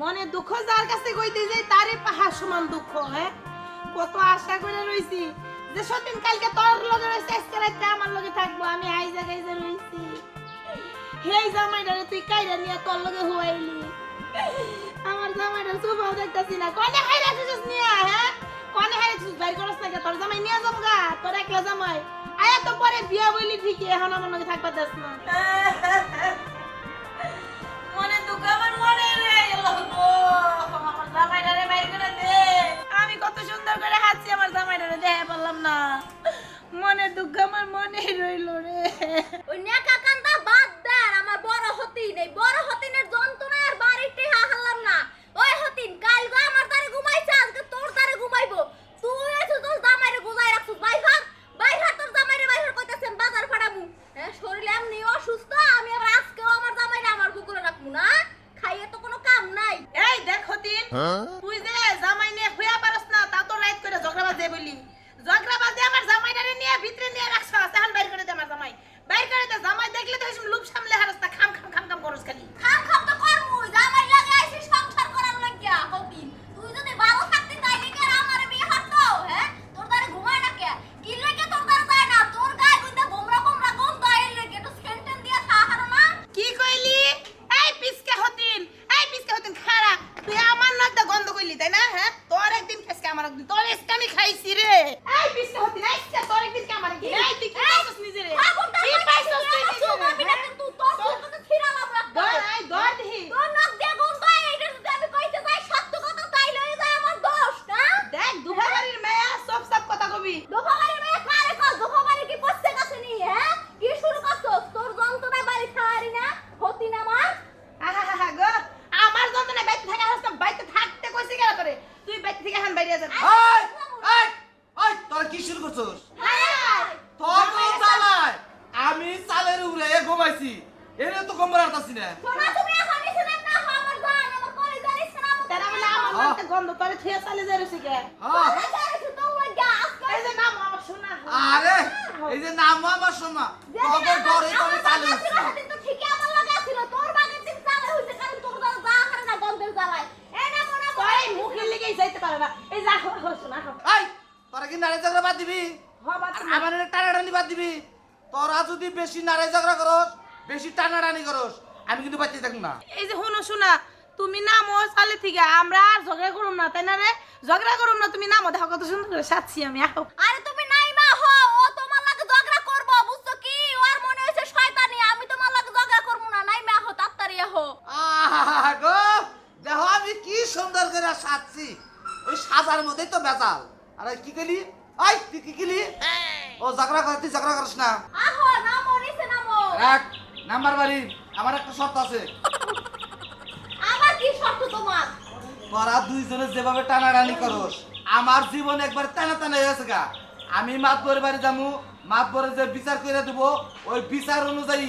মনে দুঃখ যার কাছে কইতে যাই, তারে পাহাড় সমান দুঃখ হ্যাঁ? কত আশা করে রইছি যে সতীন কালকে তোর লগে রইছে, আজকে রাতে আমার লগে থাকব, আমি আইজা গাইজা রইছি। হেই জামাইটারে তুই কাইরা নিয়ে তোর লগে হুয়াইলি। আমার জামাইটার সুবাও দেখতাছি না। কনে হাই রাখিস নিয়ে হ্যাঁ? কনে হাই রাখিস বাইর করস না তোর জামাই নিয়ে যাম গা তোর একলা জামাই। আয়া তো পরে বিয়া বইলি ঠিকই, এখন আমার লগে থাকবা দেস না। হতিন তুই যে জামাই নিয়ে খুয়া পারস না তা তো রাইত করে ঝগড়া বাজে বলি ঝগড়া বাজে আমার জামাইটারে নিয়ে ভিতরে নিয়ে রাখছ এখন বাইর করে দে আমার জামাই বাইর করে দে জামাই দেখলে তো হিসেবে লুপ সামলে হারস না খাম খাম খাম খাম করস খালি খাম খাম তো করমু জামাই লাগে আইছি সংসার করার লাগিয়া হতিন তুই যদি ভালো থাকতি তাইলে কি আর আমার বিয়ে হতো হ্যাঁ তোর দারে ঘুমায় না কে কি লাগে তোর দারে যায় না তোর গায়ে গুইতে গোমরা গোমরা গন্ধ আইল লাগে একটু সেন্টেন দিয়া খাহারো না কি কইলি এই পিসকে হতিন এই পিসকে হতিন খারা তুই আমার নাকটা গন্ধ কইলি তাই না হ্যাঁ তোর একদিন খেসকে আমার একদিন তোর এসকে আমি খাইছি রে এই পিসকে হতিন এই কে তোর একদিন কে আমার একদিন এই তুই কি পাইছস নিজে রে আগুনটা কি পাইছস তুই নিজে সুমাবি না রে? কিন্তু তোর তোর তো ছিড়ালাম রাখতো দর আই দর দিহি তোর নাক দিয়ে গন্ধ আই এটা যদি আমি কইতে যাই সত্য কথা তাইলে হয়ে যায় আমার দোষ না দেখ দুহাবাড়ির মেয়া সব সব কথা কবি দোকানের মেয়ে কারে কল দোকানে কি পড়ছে কাছে নি হ্যাঁ কি শুরু করছস তোর যন্ত্রণায় বাড়ি খাওয়ারি না হতি না আমার আহাহাহা গো আমার যন্ত্রণা বাইতে থাকা হচ্ছে বাইতে থাকতে কইছি কেন তোরে তুই বাইতে থেকে এখন বাইরে যা এই এই এই তোরা কি শুরু করছস তোর তো চালায় আমি চালের উপরে ঘুমাইছি এনে তো ঘুম পারতাছি না। শোনা তুমি এখন নাম না হও আমার জান আমার কলি জানিস না তারা বলে আমার মনতে গন্ধ তোরে থুয়ে চালে যাই রইছি কে? হ্যাঁ এই যে নাম আমার শোনা আরে এই যে নাম আমার শোনা ঘরে তো তো আমার লাগে ছিল। তোর বাগে দিন চালে হইছে কারণ তোর দাদা যা হারে না গন্ধের জ্বালায়। এই না তোর এই মুখের যাইতে পারে না। এই যা হো হো শোনা এই তোরা কি নারে ঝগড়া বাদ দিবি? হবা আর আমার এনে বাদ দিবি? তোরা যদি বেশি নারে ঝগড়া করস বেশি টানাটানি করস আমি কিন্তু বাচ্চা থাকব না। এই যে শুনো শোনা তুমি নামো চালে থেকে আমরা আর ঝগড়া করুম না তাই না রে? ঝগড়া করুম না তুমি নামো দেখো কত সুন্দর করে সাচ্ছি আমি আহো। আরে তুমি নাই মা হো ও তোমার লাগে ঝগড়া করব বুঝছ কি? ওর মনে হইছে শয়তানি আমি তোমার লাগে ঝগড়া করব না নাই মা হো তাড়াতাড়ি হো আহা। গো দেখো আমি কি সুন্দর করে সাজছি। ওই সাজার মধ্যেই তো বেজাল আরে কি কইলি? আই তুই কি কিলি ও ঝগড়া কর তুই ঝগড়া করিস না। আহো নামো নিচে নামো। এক নাম্বার বাড়ি আমার একটা শর্ত আছে। আবার কি শর্ত তোমার? তোরা দুইজনে যেভাবে টানাটানি করস আমার জীবন একবার টানা টানা হয়ে গেছে গা। আমি মাতবরের বাড়ি যামু মাতবরে যে বিচার করে দেব ওই বিচার অনুযায়ী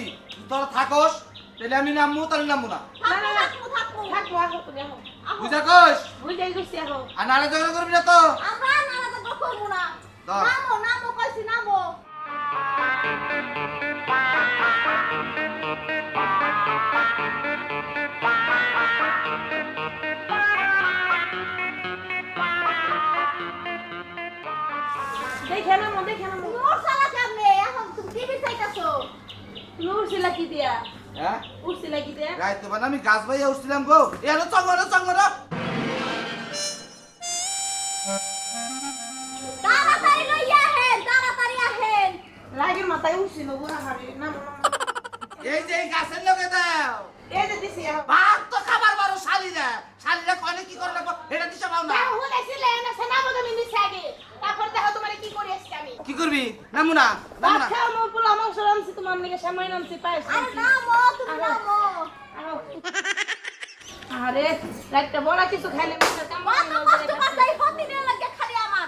তোরা থাকস তাহলে আমি নামবো তাহলে নামবো না। বুঝা কস আর নারে ঝগড়া করবি না তো? আমরা। নামো নামো কইছি নামো। আমি গাছ বাইয়া উঠছিলাম গো। এ হলো চঙ্গরা চঙ্গরা তাড়াতাড়ি লইয়া আহেন তাড়াতাড়ি আহেন। রাগের মাথায় উঠছিল বুড়া হারে নামো এই যে এই গাছের লগে দাও। এই যে দিছি ভাত তো খাবার বারো শালিরা শালিরা কনে কি করে লাগবো? এটা দিশা পাও না। হুনেছিলে না সেনাবো তুমি নিচে আগে। তারপর দেখো তোমারে কি করে আমি। কি করবি? নামু না নামু না। খাও মো পোলা মাংস রামছি তোমার নিকে সামাই নামছি আরে তুমি রাতটা বড় কিছু খাইলে কাম কষ্ট লাগে খালি আমার।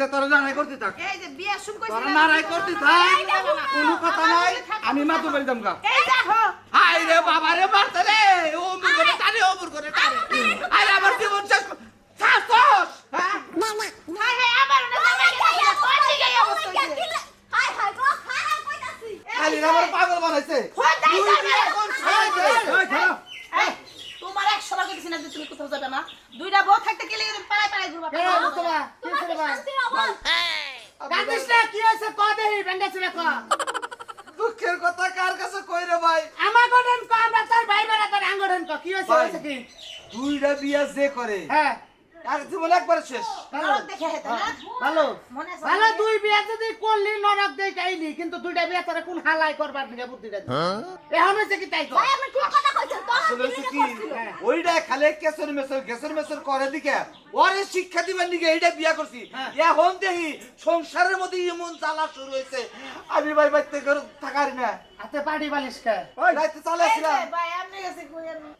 এই তোরা নারাই করতে থাক। এই যে বিয়ে শুন কইছিস তোরা নারাই করতে থাক। কোনো? কথা নাই। আমি মাতু বলি দমকা গা। এই দেখো। হাই রে বাবা রে মারতে রে ও মুর করে টানে ও মুর করে টানে আরে আমার জীবন শেষ কর- শেষ কর, হ্যাঁ হাই হাই আবার না জামাই গেছে কোন দিকে এই অবস্থা হইছে? হাই হাই গো খারাপ কইতাছি খালি না আমার পাগল বানাইছে ফোন দাই তুই যাবে। বিয়ে কোন সাইডে? এই, তোমার একশো টাকা দিছি না যে তুমি কোথাও যাবে না দুইটা বউ থাকতে গেলে তুমি পাড়ায় পাড়ায় ঘুরবা তোমার কি শান্তির অভাব কাঁদিস না, কি হয়েছে ক দেহি ব্যান্ডেজ রে ক দুঃখের কথা কার কাছে কই রে ভাই আমার গডেন ক আমরা তার ভাই বেড়া তার আঙ্গডেন ক আছে দুইটা বিয়া যে করে হ্যাঁ। আর জীবন একবার শেষ। ভালো। নরক দেখে হেতে না? ভালো। মনে আছে। ভালো দুই বিয়া যদি করলি নরক দেই কাইলি কিন্তু দুইটা বিয়া তারা কোন হালাই করবার বুদ্ধিটা এখন কি তাই ওইটা খালি কেসর মেসর মেসর করে দিকে। ওরে শিক্ষা দিবার দিকে এইটা বিয়া করছি। হ্যাঁ। এখন দেখি সংসারের মধ্যে এমন জ্বালা শুরু হয়েছে। আমি ভাই বাইতে করে থাকারি না। হাতে পাড়ি বালিশ রাইতে আর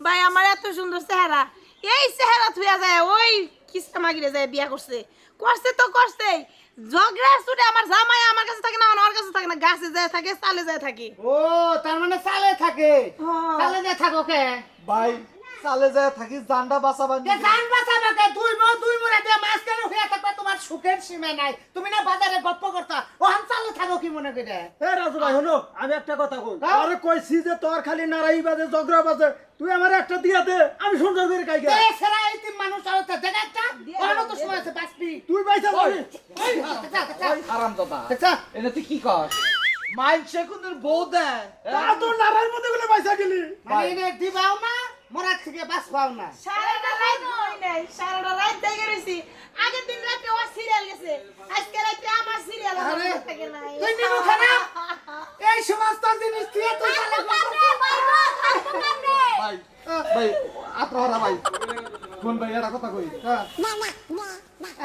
ভাই আমার এত সুন্দর চেহারা। এই চেহারা থুয়া যায় ওই কিস্তা মাগিরে যায় বিয়া করছে করছে তো করছে ঝগড়া ছুটে আমার জামাই আমার কাছে থাকে না আমার কাছে থাকে না গাছে যায় থাকে চালে যায় থাকে ও তার মানে চালে থাকে হ্যাঁ। চালে যে থাকো কে ভাই চালে যায় থাকি জান্ডা বাঁচাবার যে জান বাঁচাবে কে দুই মো দুই মোড়া দিয়ে মাছ কেন হইয়া থাকবে তোমার সুখের সীমা নাই তুমি না বাজারে গপ্প করতা হাম চালে থাকো কি মনে করে এ রাজু ভাই হলো আমি একটা কথা কই হ্যাঁ? আরে কইছি যে তোর খালি নারাই বাজে জগরা বাজে তুই আমার একটা দিয়া দে আমি সুন্দর করে খাই গে এ সেরা এই তিন মানুষ আর তো দেখা একটা ওরও তো সময় আছে বাঁচবি তুই পয়সা যাবি দেখছা, দেখছা, আরাম দাদা দেখছা? এটা তুই কি কর মাইনসে কোনদিন বউ দেয় আর তোর নারার মধ্যে গুলো পয়সা গেলি মানে এনে দিবাও না থেকে সারাটা রাত ঘুমাই নাই সারাটা রাত জায়গা রয়েছি আগের দিন রাতে ও সিরিয়াল গেছে। আজকে রাতে আমার সিরিয়াল আরে, তুই নিবো খানা? এই সমস্ত জিনিস তুই তুই চালে ভাই ভাই আত্মহারা ভাই। কোন ভাই এটা কথা কই?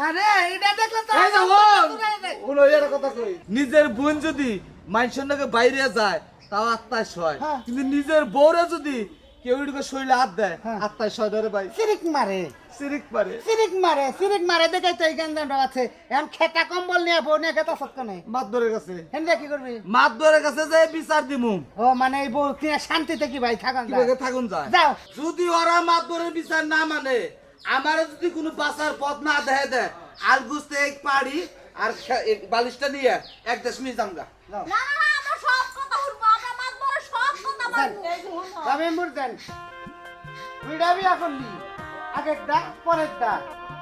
আরে এটা দেখলে তো এই যে আমার হন তো দূরে যায়। উনো এটা কথা কই? নিজের বোন যদি মানুষের নাকি বাইরে যায় তাও আত্মায় সয়। হ্যাঁ। কিন্তু নিজের বউরে যদি কেউ এদিকে শরীরে হাত দেয় হ্যাঁ। আত্মায় সয় ধরে ভাই। সিরিক মারে। সিরিক পারে সিরিক মারে সিরিক মারে দেখে তো এই গেন্দাটা আছে এখন খেতা কম্বল নিয়ে বউ নিয়ে খেতা সত্য নেই। মাত ধরে গেছে হেন কি করবি? মাত ধরে গেছে যে বিচার দিমু। ও মানে এই বউ কিনা শান্তিতে কি ভাই থাকান যায়? থাকুন যায়? যাও। যদি ওরা মাত ধরে বিচার না মানে আমার যদি কোনো বাঁচার পথ না দেয় দেয় আর গুছতে এক পাড়ি আর বালিশটা নিয়ে এক দেশ যামগা যাও। কথা মানবো আমি মুরদেন তুই ডাবি করলি আগেরটা পরেরটা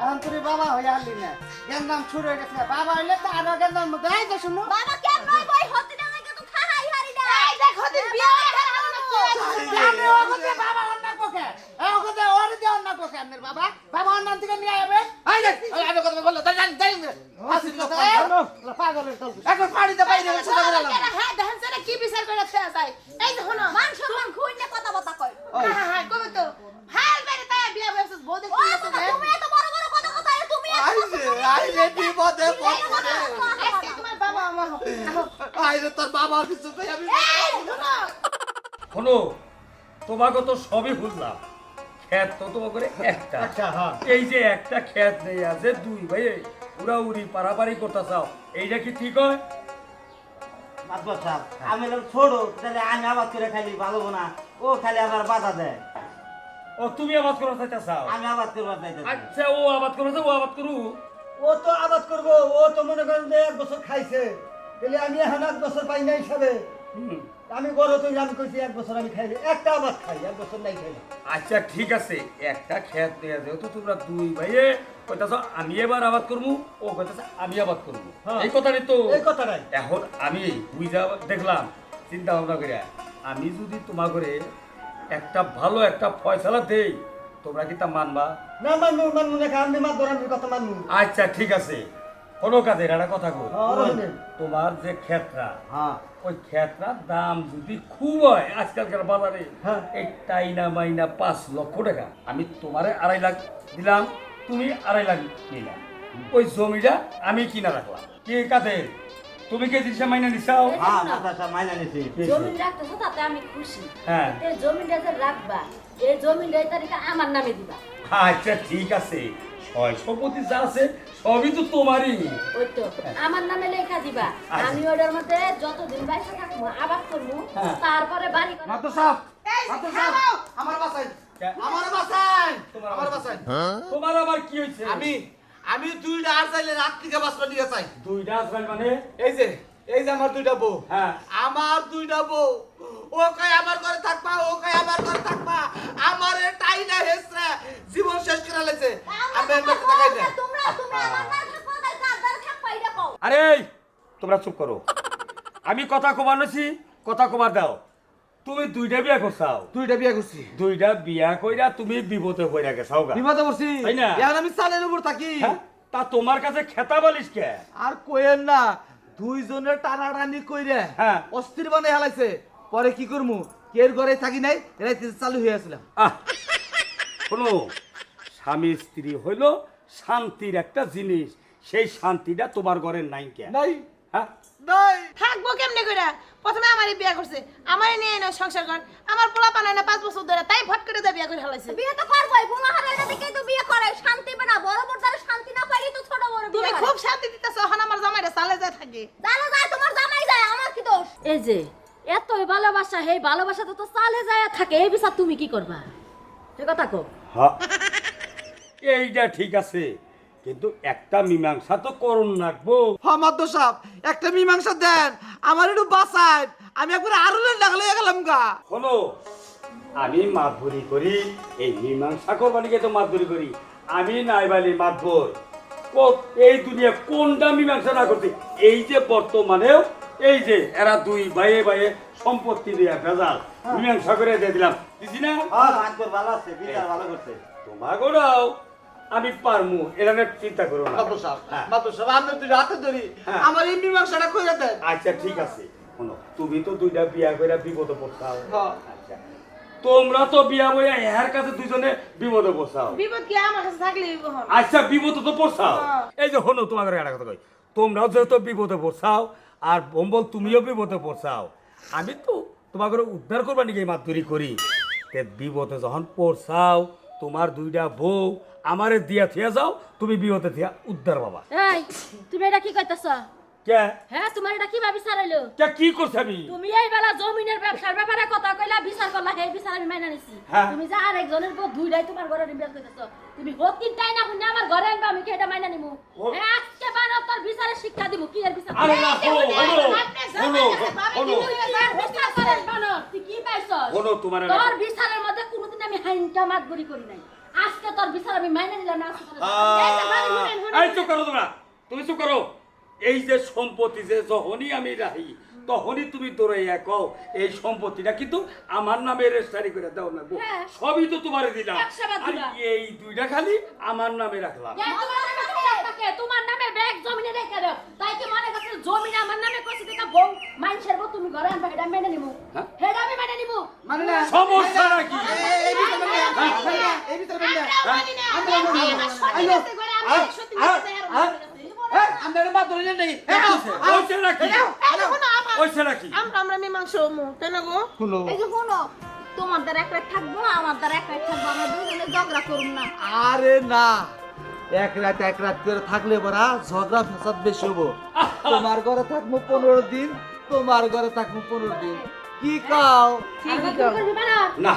এখন তুই বাবা হয়ে আনলি না। গেন্দাম শুরু হয়ে গেছে। বাবা হইলে তো আরও গেন্দাম মধ্যে এই যে শুনো। বাবা কেন নয় ভাই হতে না লাগে তো খাহাই হারি না। এই দেখো দিন বিয়া আমি ওকে বাবা অন্য কোকে ওকে ওর দিয়ে অন্য কোকে আপনার বাবা। বাবা অন্য থেকে নিয়ে যাবে এই দেখ, কথা বলল তাই জানি আসিল তো পাগলের এখন পাড়িতে বাইরে তো হ্যাঁ দেখেন সেটা কি বিচার করে থেয়া যায়। এই যে শোনো মান সম্মান খুই না কথা বতা কয়। হ্যাঁ হ্যাঁ কবে তো। ভালো বেরে তাই বিয়া বয়স বউ দেখি তুমি এত বড় বড় কথা কথা তুমি এত আইলে আইলে বিপদে পড়ে তোমার বাবা মা আইলে তোর বাবা কিছু কই আমি এই শোনো। শোনো তোমাকে তো সবই বুঝলাম ক্ষেত তো তোমাকে একটা। আচ্ছা হ্যাঁ। এই যে একটা ক্ষেত নেই আছে দুই ভাই উড়া উড়ি পারাপারি করতে চাও এইটা কি ঠিক হয়? মাতবার সাহেব আমি ছোট তাহলে আমি আবাদ করে খালি ভালো না। ও খালি আবার বাধা দেয়। ও তুমি আবাদ করো চাইতে চাও আমি আবাদ করবার চাইতে আচ্ছা ও আবাদ করতে ও আবাদ করু। ও তো আবাদ করব ও তো মনে করেন যে এক বছর খাইছে। তাহলে আমি এখন এক বছর পাই না হিসাবে। আমি বড় তো আমি কইছি এক বছর আমি খাইলে একটা আবাদ খাই এক বছর নাই খাই আচ্ছা ঠিক আছে একটা ক্ষেত নেই যেহেতু তোমরা দুই ভাইয়ে কইতাছ আমি এবার আবাদ করব ও কইতাছে আমি আবাদ করব। হ্যাঁ। এই কথাটাই তো এই কথাটাই এখন আমি বুঝা দেখলাম চিন্তা ভাবনা করে আমি যদি তোমার করে একটা ভালো একটা ফয়সালা দেই তোমরা কি তা মানবা? না মানবো মানবো না আমি মাতবার আমি কথা মানবো। আচ্ছা ঠিক আছে। কোনো কাজের একটা কথা কই? হ্যাঁ, তোমার যে ক্ষেত্রা হ্যাঁ। ওই ক্ষেত্রার দাম যদি খুব হয় আজকালকার বাজারে হ্যাঁ। এই টাইনা মাইনা পাঁচ লক্ষ টাকা। আমি তোমারে আড়াই লাখ দিলাম তুমি আড়াই লাখ নিলাম ওই জমিটা আমি কিনা রাখলাম। কি কাদের তুমি কে জিনিসটা মাইনা নিছাও? হ্যাঁ মাতবার মাইনা নিছি। জমিন রাখতেছো তাতে আমি খুশি। হ্যাঁ। এই জমিনটা যে রাখবা এই জমিনটা এই তারিখে আমার নামে দিবা। আচ্ছা ঠিক আছে। ছয় সম্পত্তি যা আছে সবই তো তোমারই। ওই তো আমার নামে লেখা দিবা। আমি ওটার মধ্যে যতদিন বাইসে থাকব আবার করব হ্যাঁ। তারপরে বাড়ি মাদ্র আমার বাসায়। আমার বাসায়। আমার বাসায়। তোমার আবার কি হয়েছে? আমি আমি দুইটা আর চাইলে রাত থেকে বাসটা নিয়ে চাই দুইটা মানে? এই যে এই যে আমার দুইটা বউ। হ্যাঁ। আমার দুইটা বউ। ও কই আমার ঘরে থাকবা ও কই আমার ঘরে থাকবা। আমার টাই না হেসরা। জীবন শেষ করে লেছে আমি না আরে তোমরা চুপ করো। আমি কথা কবার নছি কথা কবার দাও। তুমি দুইটা বিয়া করছাও। দুইটা বিয়া করছি। দুইটা বিয়া কইরা তুমি বিপদে পড়ে গেছাও গা। বিপদে পড়ছি। তাই না? এখন আমি চালের উপর থাকি। হ্যাঁ? তা তোমার কাছে খেতা বালিশ কে? আর কোয়েন না দুইজনের টানাটানি কইরে হ্যাঁ। অস্থির বানাই হেলাইছে। পরে কি করমু? কের ঘরে থাকি নাই রাইতে চালু হয়ে আসলাম আহ! শোনো স্বামী স্ত্রী হইল শান্তির একটা জিনিস। সেই শান্তিটা তোমার ঘরের নাই কে নাই। হ্যাঁ? নাই। থাকব কেমনে কইরা? প্রথমে আমারই বিয়া করছে আমারই নিয়ে না সংসার কর আমার পোলা পানায় না পাঁচ বছর ধরে তাই ভট করে দিয়ে বিয়া করে ফেলাইছে বিয়ে তো করবোই বুমা হারাইটা দেখেই তো বিয়ে করে শান্তি পায় না বড় বড় দ্বারে শান্তি না পাইলে তো ছোট বড় তুমি খুব শান্তি দিতেছ এখন আমার জামাইটা চালে যায় থাকে। জানো যায় তোমার জামাই যায় আমার কি দোষ? এই যে এতই ভালোবাসা তো চালে যায় থাকে এই বিচার তুমি কি করবা? কথা কো হ্যাঁ। এইটা ঠিক আছে। কিন্তু একটা মীমাংসা তো করুন রাখব হমাদ সাহেব একটা মীমাংসা দেন আমার একটু বাঁচায় আমি একবার আরও লাগলে গেলাম গা। শোনো আমি মাতবরি করি এই মীমাংসা করবানিকে তো মাতবরি করি? আমি নাইবালি মাতবর। ও- এই দুনিয়া কোনটা মীমাংসা না করতে? এই যে বর্তমানেও এই যে এরা দুই ভাইয়ে ভাইয়ে সম্পত্তি দিয়ে ভেজাল মীমাংসা করে দিয়ে দিলাম। দিছি না? হ্যাঁ আমি পারমু এরা নিয়ে চিন্তা করো না। মাদ্র সাহেব হ্যাঁ। মাদ্র সাহেব আমি দুই রাতে ধরি। হ্যাঁ। আমার এই মীমাংসাটা কইরা দেন। আচ্ছা ঠিক আছে। শোনো তুমি তো দুইটা বিয়া করে বিপদে পড়ছাও। হ্যাঁ। আচ্ছা। তোমরা তো বিয়া বইয়া এর কাছে দুইজনে বিপদে পড়ছাও। বিপদ কি আমার কাছে থাকলে হন আচ্ছা বিপদে তো পড়ছাও। এই যে হনো তোমাকে একটা কথা কই। তোমরাও যেহেতু বিপদে পড়ছাও আর বম্বল তুমিও বিপদে পড়ছাও আমি তো তোমাকে উদ্ধার করবার নাকি মাতুরি করি। তে বিপদে যখন পড়ছাও তোমার দুইটা বউ আমারে দিয়া থিয়া যাও তুমি বিপদে থিয়া উদ্ধার বাবা এই তুমি এটা কি কইতাছ? কে? হ্যাঁ তোমার এটা কি ভাবি সারাইলো কে কি করছে আমি? তুমি এই বেলা জমিনের ব্যবসার ব্যাপারে কথা কইলা বিচার করলা এই বিচার আমি মাইনা নিছি। তুমি যে আরেকজনের বউ দুইটাই তোমার ঘরে নিবে কইতাছ তুমি হোক তিনটাই না শুনে আমার ঘরে আনবা আমি কি এটা মাইনা নিমু? হ্যাঁ আজকে বানো তোর বিচারে শিক্ষা দিব কি এর বিচার? আরে না হলো হলো হলো হলো তুই বিচার করেন বানো তুই কি পাইছস? হলো তোমার তোর বিচারের মধ্যে কোনোদিন আমি হাইনটা মাতবরি করি নাই। আজকে তোর বিচার আমি মাইনা নিলাম না আজকে এই চুপ করো তোমরা। তুমি চুপ করো। এই যে সম্পত্তি যে যখনই আমি রাখি তখনই তুমি দৌড়াইয়া কও এই সম্পত্তিটা কিন্তু আমার নামে রেজিস্ট্রি করে দাও না গো। হ্যাঁ। সবই তো তোমারে দিলাম। আর এই দুইটা খালি আমার নামে রাখলাম? তোমার নামে ব্যাগ জমিনে রেখে দাও। তাই কি মনে জমিনে আমার নামে কইছি দেখা বউ মাইনছের বউ তুমি ঘরে আনবা এটা মেনে নিমু। হ্যাঁ? হেডা আমি মেনে নিমু। মানে না সমস্যা নাকি? এই এই মানি না, আমার আমার। এই নেই ওইছে নাকি এই দেখো না, আমার- ওইছে নাকি আমরা আমরা মীমাংসা হমু তাই গো? শুনো। এই যে শোনো তোমার দ্বারা এক থাকব আমার দ্বারা থাকব আমরা দুজনে ঝগড়া না। আরে না। এক রাত এক রাত করে থাকলে বড়া ঝগড়া ফেসাদ বেশি হব। তোমার ঘরে থাকব পনেরো দিন তোমার ঘরে থাকব পনেরো দিন। কি কাও? না